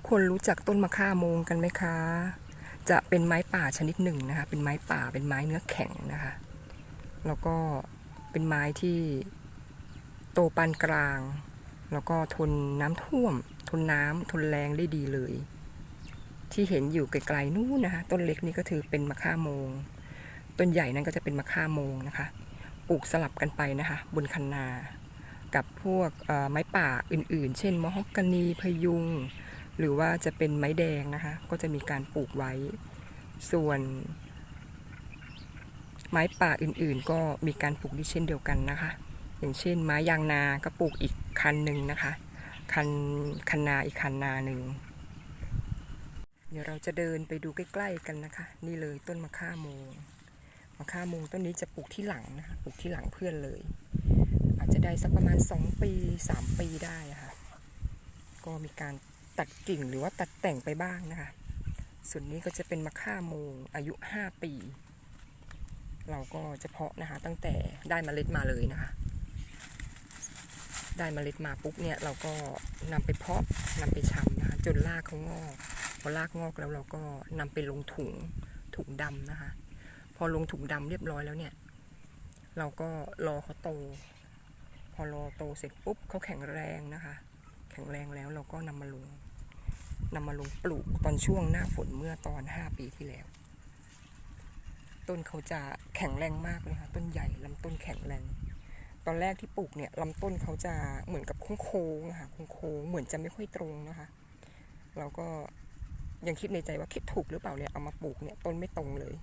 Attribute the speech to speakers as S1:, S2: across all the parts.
S1: ทุกคนรู้จักต้นมะข่าโมงกันไหมคะ จะเป็นไม้ป่าชนิดหนึ่งนะคะ เป็นไม้ป่า เป็นไม้เนื้อแข็งนะคะ แล้วก็เป็นไม้ที่โตปานกลาง แล้วก็ทนน้ำท่วม ทนน้ำทนแรงได้ดีเลย ที่เห็นอยู่ไกลๆนู่นนะคะ ต้นเล็กนี่ก็ถือเป็นมะข่าโมง ต้นใหญ่นั่นก็จะเป็นมะข่าโมงนะคะ ปลูกสลับกันไปนะคะ บนคันนา กับพวกไม้ป่าอื่นๆ เช่นมะฮอกกานีพยุง หรือว่าจะเป็นไม้แดงนะคะ ก็จะมีการปลูกไว้ ส่วน ไม้ป่าอื่นๆ ก็มีการปลูกด้วยเช่นเดียวกันนะคะ อย่างเช่น ไม้ยางนาก็ปลูกอีกคันหนึ่งนะคะ คันคันนาอีกคันนาหนึ่งเดี๋ยวเราจะเดินไปดูใกล้ๆกันนะคะ นี่เลยต้นมะข่าโมงมะข่าโมงต้นนี้จะปลูกที่หลังนะคะปลูกที่หลังเพื่อนเลย อาจจะได้สักประมาณ 2 ปี 3 ปีได้ะค่ะ ก็มีการ ตัดกิ่งหรือว่าตัดแต่งไปบ้างนะคะ ส่วนนี้ก็จะเป็นมะข่าโมงอายุ 5 ปี เราก็จะเพาะนะคะตั้งแต่ได้เมล็ดมาเลยนะคะ ได้เมล็ดมาปุ๊บเนี่ยเราก็นำไปเพาะนำไปชำนะคะจนรากเขางอกพอรากงอกแล้วเราก็นำไปลงถุงถุงดำนะคะ พอลงถุงดำเรียบร้อยแล้วเนี่ย เราก็รอเขาโต พอรอโตเสร็จปุ๊บเขาแข็งแรงนะคะ แข็งแรงแล้วเราก็นำมาลง นำมาลงปลูกตอนช่วงหน้าฝนเมื่อตอน 5 ปีที่แล้ว ต้นเขาจะแข็งแรงมากเลยค่ะต้นใหญ่ลำต้นแข็งแรง ตอนแรกที่ปลูกเนี่ยลำต้นเขาจะเหมือนกับโค้งๆอะค่ะโค้งๆเหมือนจะไม่ค่อยตรงนะคะเราก็ยังคิดในใจว่าคิดถูกหรือเปล่าเนี่ยเอามาปลูกเนี่ยต้นไม่ตรงเลย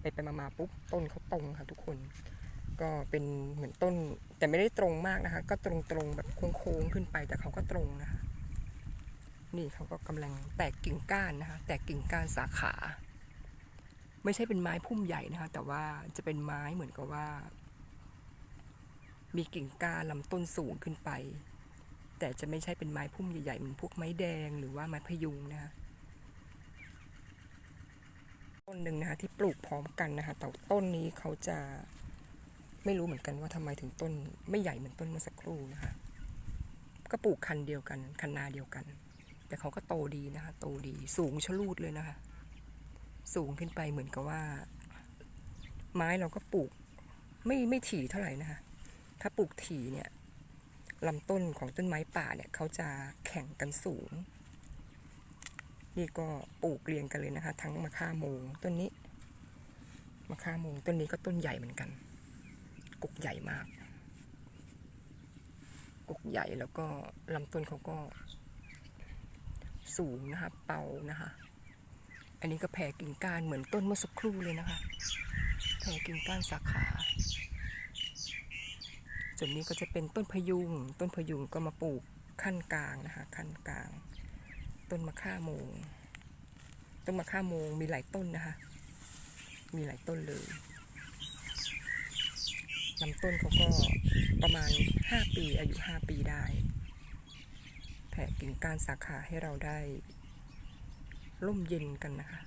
S1: ไปไปมาๆปุ๊บต้นเขาตรงค่ะทุกคน ก็เป็นเหมือนต้นแต่ไม่ได้ตรงมากนะคะ ก็ตรงตรงๆแบบโค้งๆขึ้นไปแต่เขาก็ตรงนะคะ นี่เขาก็กำลังแตกกิ่งก้านนะคะ แตกกิ่งก้านสาขา ไม่ใช่เป็นไม้พุ่มใหญ่นะคะ แต่ว่าจะเป็นไม้เหมือนกับว่า มีกิ่งก้านลำต้นสูงขึ้นไป แต่จะไม่ใช่เป็นไม้พุ่มใหญ่ๆเหมือนพวกไม้แดงหรือว่าไม้พยุงนะคะต้นหนึ่งนะคะที่ปลูกพร้อมกันนะคะแต่ต้นนี้เขาจะไม่รู้เหมือนกันว่าทำไมถึงต้นไม่ใหญ่เหมือนต้นเมื่อสักครู่นะคะ ก็ปลูกคันเดียวกัน คันนาเดียวกัน แต่เขาก็โตดีนะคะโตดีสูงชะลูดเลยนะคะ สูงขึ้นไปเหมือนกับว่า ไม้เราก็ปลูก ไม่ไม่ถี่เท่าไหร่นะคะ ถ้าปลูกถี่เนี่ยลำต้นของต้นไม้ป่าเนี่ยเขาจะแข่งกันสูง นี่ก็ปลูกเรียงกันเลยนะคะ ทั้งมะข่าโมงต้นนี้มะข่าโมงต้นนี้ก็ต้นใหญ่เหมือนกันกกใหญ่มากกกใหญ่แล้วก็ลำต้นเขาก็ สูงนะคะ เป่านะคะ อันนี้ก็แผ่กิ่งก้านเหมือนต้นเมื่อสักครู่เลยนะคะ แผ่กิ่งก้านสาขา ส่วนนี้ก็จะเป็นต้นพยุง ต้นพยุงก็มาปลูกขั้นกลางนะคะ ขั้นกลาง ต้นมะข่าโมง ต้นมะข่าโมงมีหลายต้นนะคะ มีหลายต้นเลยลำต้นเขาก็ประมาณ 5 ปีอายุ 5 ปีได้ แผ่กิ่งก้านสาขาให้เราได้ร่มเย็นกันนะคะ